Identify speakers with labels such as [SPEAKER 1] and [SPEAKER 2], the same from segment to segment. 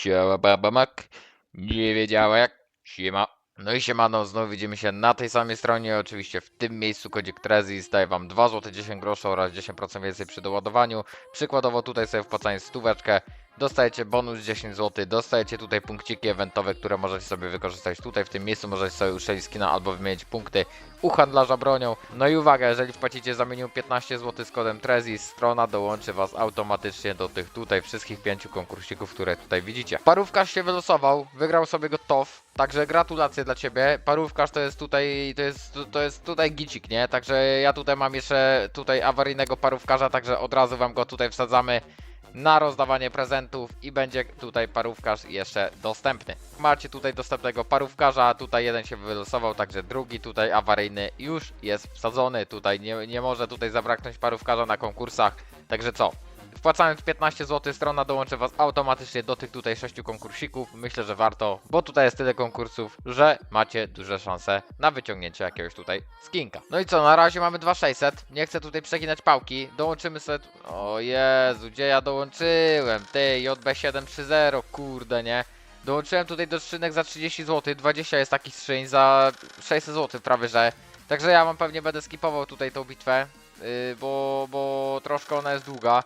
[SPEAKER 1] Siema baba mak. Nie wiedziała jak. Siema. No i siemano, znowu widzimy się na tej samej stronie, oczywiście w tym miejscu kodzik Trezis daje wam 2 zł 10 groszy oraz 10% więcej przy doładowaniu. Przykładowo tutaj sobie wpłacając stóweczkę dostajecie bonus 10 zł, dostajecie tutaj punkciki eventowe, które możecie sobie wykorzystać tutaj w tym miejscu, możecie sobie uszczelić skina albo wymienić punkty u handlarza bronią. No i uwaga, jeżeli wpłacicie za minimum 15 zł z kodem Trezis, strona dołączy was automatycznie do tych tutaj wszystkich pięciu konkursików, które tutaj widzicie. Parówkarz się wylosował, wygrał sobie go TOF, także gratulacje dla ciebie. Parówkarz to jest tutaj, to jest, to jest tutaj gicik, nie? Także ja tutaj mam jeszcze tutaj awaryjnego parówkarza, także od razu wam go tutaj wsadzamy na rozdawanie prezentów i będzie tutaj parówkarz jeszcze dostępny. Macie tutaj dostępnego parówkarza, tutaj jeden się wylosował, także drugi tutaj awaryjny już jest wsadzony, tutaj nie, nie może tutaj zabraknąć parówkarza na konkursach, także co? Wpłacając 15 zł, strona dołączy Was automatycznie do tych tutaj 6 konkursików. Myślę, że warto, bo tutaj jest tyle konkursów, że macie duże szanse na wyciągnięcie jakiegoś tutaj skinka. No i co, na razie mamy 2600. Nie chcę tutaj przeginać pałki. Dołączymy sobie. O Jezu, gdzie ja dołączyłem? Ty, JB730, kurde, nie? Dołączyłem tutaj do skrzynek za 30 zł. 20 jest takich skrzyń za 600 zł prawie, że. Także ja wam pewnie będę skipował tutaj tą bitwę, yy, bo, bo troszkę ona jest długa.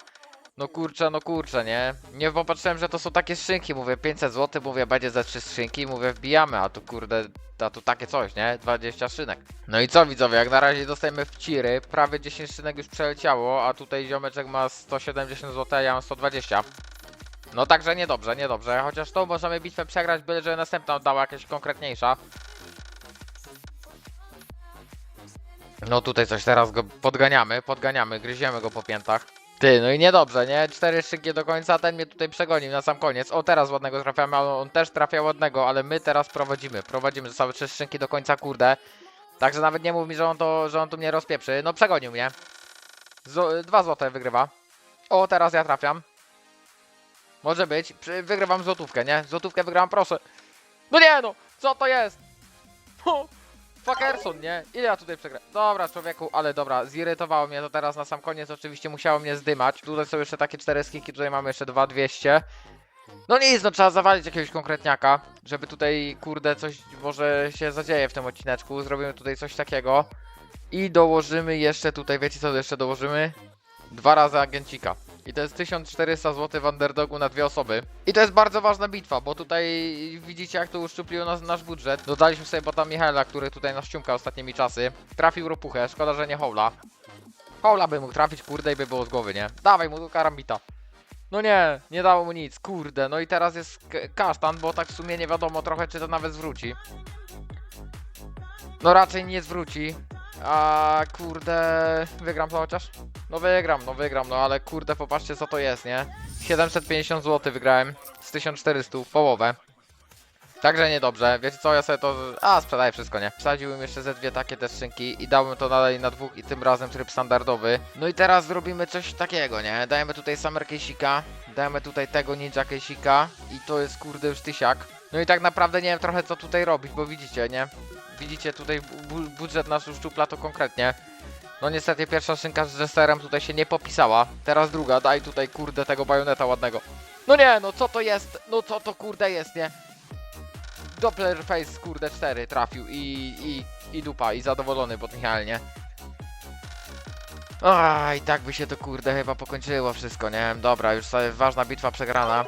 [SPEAKER 1] No kurczę, no kurczę, nie? Nie popatrzyłem, że to są takie skrzynki, mówię 500 zł, mówię będzie za 3 skrzynki, mówię wbijamy, a tu kurde, a tu takie coś, nie? 20 szynek. No i co widzowie, jak na razie dostajemy wciry, prawie 10 szynek już przeleciało, a tutaj ziomeczek ma 170 zł, a ja mam 120. No także niedobrze, niedobrze, chociaż tą możemy bitwę przegrać, byle że następna oddała jakaś konkretniejsza. No tutaj coś teraz go podganiamy, podganiamy, gryziemy go po piętach. Ty, no i niedobrze, nie? Cztery szybkie do końca, ten mnie tutaj przegonił na sam koniec. O, teraz ładnego trafiamy, ale on też trafia ładnego, ale my teraz prowadzimy. Prowadzimy, zostały trzy szynki do końca, kurde. Także nawet nie mów mi, że on to, że on tu mnie rozpieprzy. No przegonił mnie. Z dwa złote wygrywa. O, teraz ja trafiam. Może być. Wygrywam złotówkę, nie? Złotówkę wygrałam, proszę. No nie no! Co to jest? Fuckerson, nie? Ile ja tutaj przegrałem? Dobra, człowieku, ale dobra, zirytowało mnie to teraz na sam koniec, oczywiście musiało mnie zdymać. Tutaj są jeszcze takie cztery skiki, tutaj mamy jeszcze 2200. No nic, no trzeba zawalić jakiegoś konkretniaka, żeby tutaj, kurde, coś może się zadzieje w tym odcineczku. Zrobimy tutaj coś takiego. I dołożymy jeszcze tutaj, wiecie co jeszcze dołożymy? Dwa razy agencika. I to jest 1400 zł w underdogu na dwie osoby. I to jest bardzo ważna bitwa, bo tutaj widzicie jak to uszczupliło nas, nasz budżet. Dodaliśmy sobie bota Michaela, który tutaj nas ściumka ostatnimi czasy. Trafił ropuchę, szkoda, że nie Hola. Hola by mógł trafić, kurde, i by było z głowy, nie? Dawaj mu karambita. No nie, nie dało mu nic, kurde. No i teraz jest kasztan, bo tak w sumie nie wiadomo trochę, czy to nawet zwróci. No raczej nie zwróci. A kurde, wygram to chociaż? No wygram, no wygram, no ale kurde, popatrzcie co to jest, nie? 750 zł wygrałem z 1400, połowę. Także niedobrze, wiecie co, ja sobie to... A, sprzedaję wszystko, nie? Wsadziłem jeszcze ze dwie takie te skrzynki i dałem to dalej na dwóch i tym razem tryb standardowy. No i teraz zrobimy coś takiego, nie? Dajemy tutaj Summer Case'ika, dajemy tutaj tego Ninja Case'ika i to jest kurde już tysiak. No i tak naprawdę nie wiem trochę co tutaj robić, bo widzicie, nie? Widzicie tutaj bu budżet nasz uszczupla to konkretnie. No niestety pierwsza szynka z Jesterem tutaj się nie popisała. Teraz druga, daj tutaj kurde tego bajoneta ładnego. No nie, no co to jest? No co to kurde jest, nie? Doppler Face kurde 4 trafił i, i, i dupa, i zadowolony potencjalnie. Aj, tak by się to kurde chyba pokończyło wszystko, nie? Dobra, już ważna bitwa przegrana.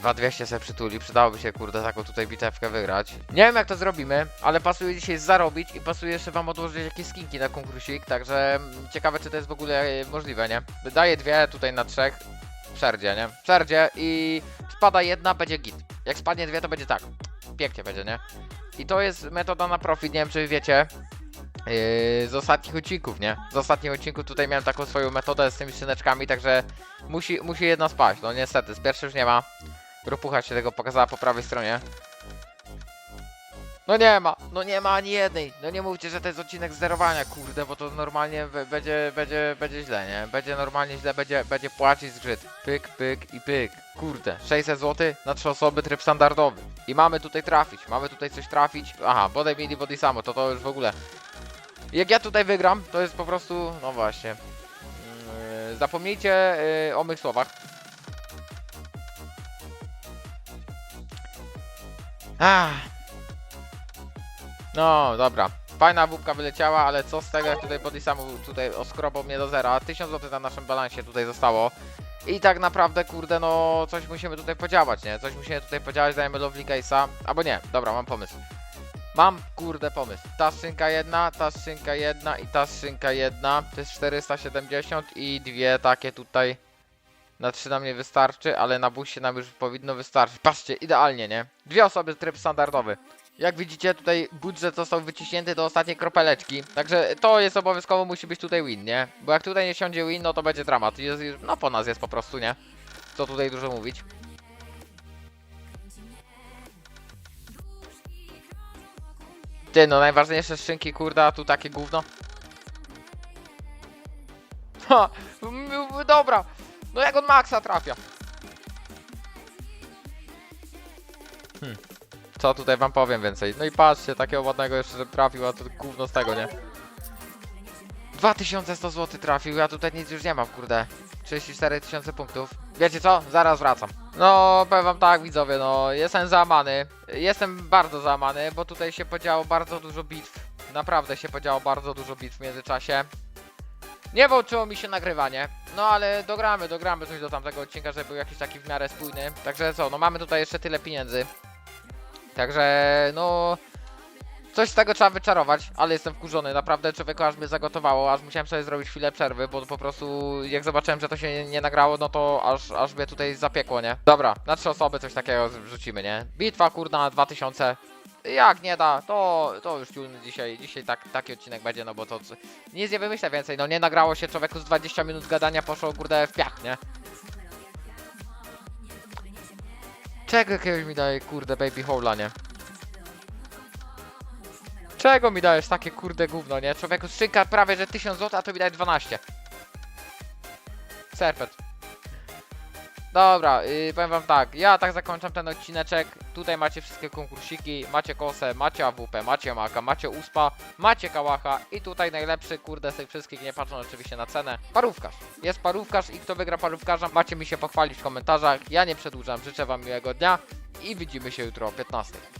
[SPEAKER 1] 2200 sobie przytuli, przydałoby się kurde taką tutaj bitewkę wygrać. Nie wiem jak to zrobimy, ale pasuje dzisiaj zarobić i pasuje jeszcze wam odłożyć jakieś skinki na konkursik, także mm, ciekawe czy to jest w ogóle e, możliwe, nie? Wydaję dwie tutaj na trzech, przerdzie, nie? Przerdzie i spada jedna, będzie git. Jak spadnie dwie, to będzie tak. Pięknie będzie, nie? I to jest metoda na profit, nie wiem czy wiecie. Yy, z ostatnich odcinków, nie? Z ostatnich odcinków tutaj miałem taką swoją metodę z tymi szyneczkami, także musi, musi jedna spaść. No niestety, z pierwszej już nie ma. Ropucha się tego pokazała po prawej stronie. No nie ma, no nie ma ani jednej. No nie mówcie, że to jest odcinek zerowania, kurde, bo to normalnie będzie, będzie, będzie źle, nie? Będzie normalnie źle, będzie, będzie płacić zgrzyt. Pyk, pyk i pyk. Kurde, 600 zł na trzy osoby, tryb standardowy. I mamy tutaj trafić, mamy tutaj coś trafić. Aha, bodaj mieli body samo, to to już w ogóle. Jak ja tutaj wygram, to jest po prostu, no właśnie. Yy, zapomnijcie yy, o mych słowach. Ach. No, dobra. Fajna wódka wyleciała, ale co z tego, jak tutaj body samu tutaj oskrobał mnie do zera. 1000 zł na naszym balansie tutaj zostało. I tak naprawdę, kurde, no coś musimy tutaj podziałać, nie? Coś musimy tutaj podziałać, dajemy Lovely Case'a. Albo nie, dobra, mam pomysł. Mam, kurde, pomysł. Ta skrzynka jedna, ta skrzynka jedna i ta skrzynka jedna. To jest 470 i dwie takie tutaj. Na trzy nam nie wystarczy, ale na buście nam już powinno wystarczyć. Patrzcie, idealnie, nie? Dwie osoby, tryb standardowy. Jak widzicie, tutaj budżet został wyciśnięty do ostatniej kropeleczki. Także to jest obowiązkowo, musi być tutaj win, nie? Bo jak tutaj nie siądzie win, no to będzie dramat. Jest, no po nas jest po prostu, nie? Co tutaj dużo mówić. Ty, no najważniejsze skrzynki, kurda, tu takie gówno. Ha, dobra. No jak on maksa trafia. Hmm. Co tutaj wam powiem więcej? No i patrzcie, takiego ładnego jeszcze że trafił, a to gówno z tego, nie? 2100 zł trafił, ja tutaj nic już nie mam, kurde. 34 tysiące punktów. Wiecie co? Zaraz wracam. No, powiem wam tak, widzowie, no, jestem załamany. Jestem bardzo załamany, bo tutaj się podziało bardzo dużo bitw. Naprawdę się podziało bardzo dużo bitw w międzyczasie. Nie włączyło mi się nagrywanie, no ale dogramy, dogramy coś do tamtego odcinka, żeby był jakiś taki w miarę spójny. Także co, no mamy tutaj jeszcze tyle pieniędzy. Także no... Coś z tego trzeba wyczarować, ale jestem wkurzony, naprawdę człowieku aż mnie zagotowało, aż musiałem sobie zrobić chwilę przerwy, bo po prostu jak zobaczyłem, że to się nie, nagrało, no to aż, aż mnie tutaj zapiekło, nie? Dobra, na trzy osoby coś takiego wrzucimy, nie? Bitwa kurna na 2000. Jak nie da, to, to już ciulny dzisiaj, dzisiaj tak, taki odcinek będzie, no bo to nic nie wymyślę więcej, no nie nagrało się człowieku z 20 minut gadania, poszło kurde w piach, nie? Czego jakiegoś mi daje kurde baby hola, nie? Czego mi dajesz takie kurde gówno, nie? Człowieku, skrzynka prawie że 1000 zł, a to mi daje 12. Serpent. Dobra, yy, powiem wam tak, ja tak zakończam ten odcineczek. Tutaj macie wszystkie konkursiki, macie kosę, macie AWP, macie maka, macie uspa, macie kałacha i tutaj najlepszy kurde z tych wszystkich, nie patrząc oczywiście na cenę, parówkarz. Jest parówkarz i kto wygra parówkarza, macie mi się pochwalić w komentarzach. Ja nie przedłużam, życzę wam miłego dnia i widzimy się jutro o 15.